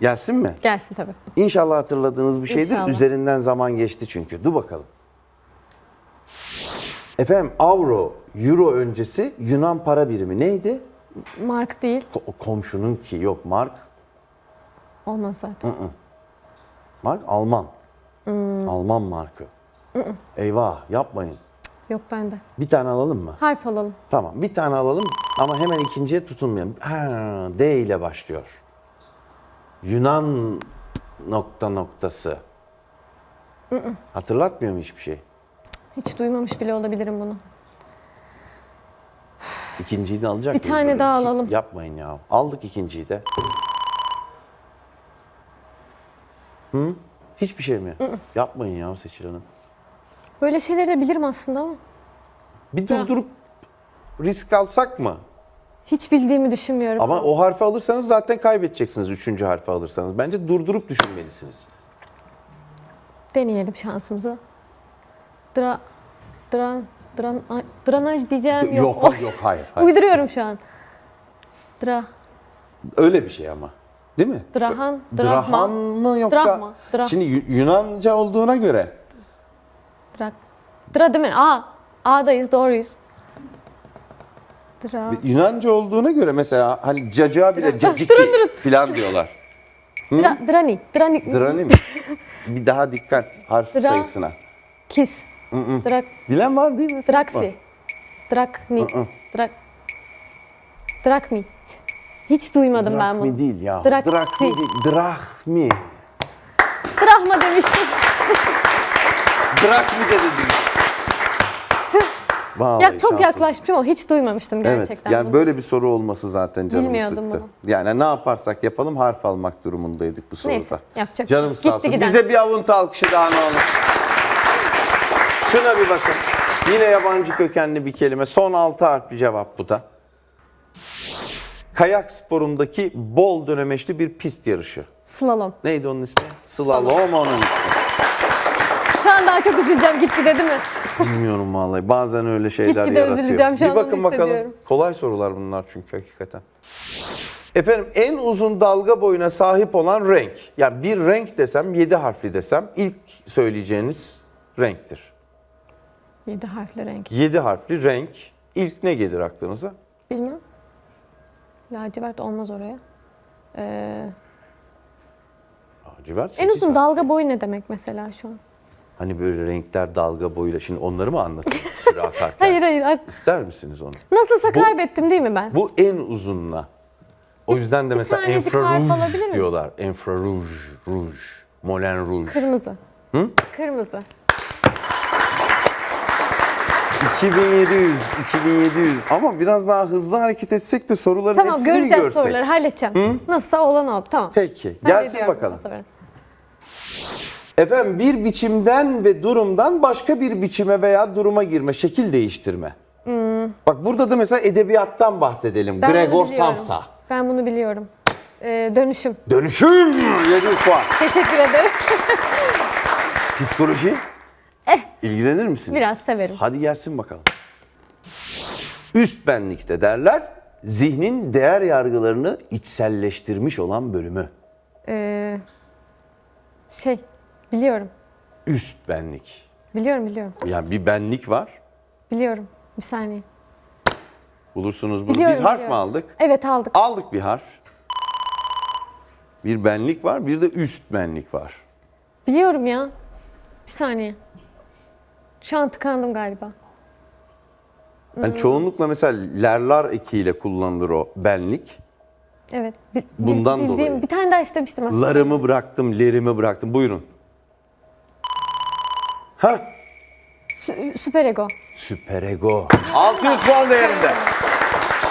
Gelsin mi? Gelsin tabii. İnşallah hatırladığınız bir şeydir. İnşallah. Üzerinden zaman geçti çünkü. Dur bakalım. Efendim avro, euro öncesi Yunan para birimi neydi? Mark değil. Ko- komşunun ki yok mark. Olmaz zaten. Mark Alman. Hmm. Alman markı. Eyvah yapmayın. Yok bende. Bir tane alalım mı? Harf alalım. Tamam bir tane alalım ama hemen ikinciye tutunmayalım. Ha, D ile başlıyor. Yunan nokta noktası. Hatırlatmıyor mu hiçbir şey? Hiç duymamış bile olabilirim bunu. İkinciyi de alacak Bir mıyız tane böyle? daha alalım. Yapmayın ya. Aldık ikinciyi de. Hı? Hiçbir şey mi? Yapmayın ya Seçil Hanım. Böyle şeyleri de bilirim aslında ama Bir durdurup risk alsak mı? Hiç bildiğimi düşünmüyorum. Ama o harfi alırsanız zaten kaybedeceksiniz üçüncü harfi alırsanız. Bence durdurup düşünmelisiniz. Deneyelim şansımızı. Dra, dran, dran, ay, dranaj diyeceğim yok. Yok yok hayır. hayır. Uyduruyorum şu an. Dra, Öyle bir şey ama. Değil mi? Drahan, Drahan Drahma. mı yoksa? Drahma, Drah- Şimdi Yu- Yunanca olduğuna göre dra, dra değil mi? A, A'dayız doğruyuz. Dra, Yunanca olduğuna göre mesela hani cacığa bile caciki filan diyorlar. dra, drani, drani, Drani mi? bir daha dikkat harf Dra- sayısına. kis, drak, Bilen var değil mi? Var. draksi, drakni, drak, drakmi. Hiç duymadım ben Drakmi bunu. değil ya. Draksi. Drakmi değil. Drahmi. Drahma demiştim. Drakmi de dediniz. Vallahi Ya çok şanssız. yaklaşmışım ama hiç duymamıştım gerçekten. Evet yani bunu. böyle bir soru olması zaten canımı Bilmiyordum sıktı. bunu. Yani ne yaparsak yapalım harf almak durumundaydık bu soruda. Neyse, yapacak bir Canım şey sağ. Gitti olsun. giden. Bize bir avuntu alkışı daha ne olur. Şuna bir bakın. Yine yabancı kökenli bir kelime. Son altı harfli cevap bu da. Kayak sporundaki bol dönemeçli bir pist yarışı. Slalom. Neydi onun ismi? Slalom onun ismi. Şu an daha çok üzüleceğim gitgide değil mi? Bilmiyorum vallahi. Bazen öyle şeyler Gitgide yaratıyor. üzüleceğim şu bir an, bakın onu bakalım. hissediyorum. Kolay sorular bunlar çünkü hakikaten. Efendim en uzun dalga boyuna sahip olan renk. Yani bir renk desem, yedi harfli desem ilk söyleyeceğiniz renktir. Yedi harfli renk. Yedi harfli renk. İlk ne gelir aklınıza? Bilmem. Lacivert olmaz oraya. Ee, Lacivert. en sekiz uzun harf. dalga boyu ne demek mesela şu an? Hani böyle renkler dalga boyuyla. Şimdi onları mı anlatayım süre akarken? Hayır hayır. ak- İster misiniz onu? Nasılsa kaybettim değil mi ben? Bu en uzunla. O yüzden de mesela tanecik harf alabilir infraruj miyim? diyorlar. Infraruj, ruj, molen ruj. Kırmızı. Kırmızı. 2700, 2700 ama biraz daha hızlı hareket etsek de soruların Tamam hepsini bir göreceğiz görsek. soruları halledeceğim. Nasılsa olan oldu tamam. Peki gelsin Hallediyorum bakalım. bu sefer. Efendim bir biçimden ve durumdan başka bir biçime veya duruma girme, şekil değiştirme. Bak burada da mesela edebiyattan bahsedelim. Hmm. Ben Gregor. Samsa. Ben bunu biliyorum. Ee, dönüşüm. Dönüşüm 700 puan. Teşekkür ederim. Psikoloji? Eh. İlgilenir misiniz? Biraz severim. Hadi gelsin bakalım. Üst benlikte derler, zihnin değer yargılarını içselleştirmiş olan bölümü. Ee, şey biliyorum. Üst benlik. Biliyorum biliyorum. Yani bir benlik var. Biliyorum. Bir saniye. Bulursunuz bunu. Biliyorum, bir harf biliyorum. mı aldık? Evet aldık. Aldık bir harf. Bir benlik var, bir de üst benlik var. Biliyorum ya. Bir saniye. Şu an tıkandım galiba. Yani çoğunlukla mesela lerlar ekiyle kullanılır o benlik. Evet. bi- bi- Bundan bildiğim- dolayı. Bir tane daha istemiştim aslında. Larımı bıraktım, lerimi bıraktım. Buyurun. Ha, Sü- süper ego. süper ego. 600 puan değerinde.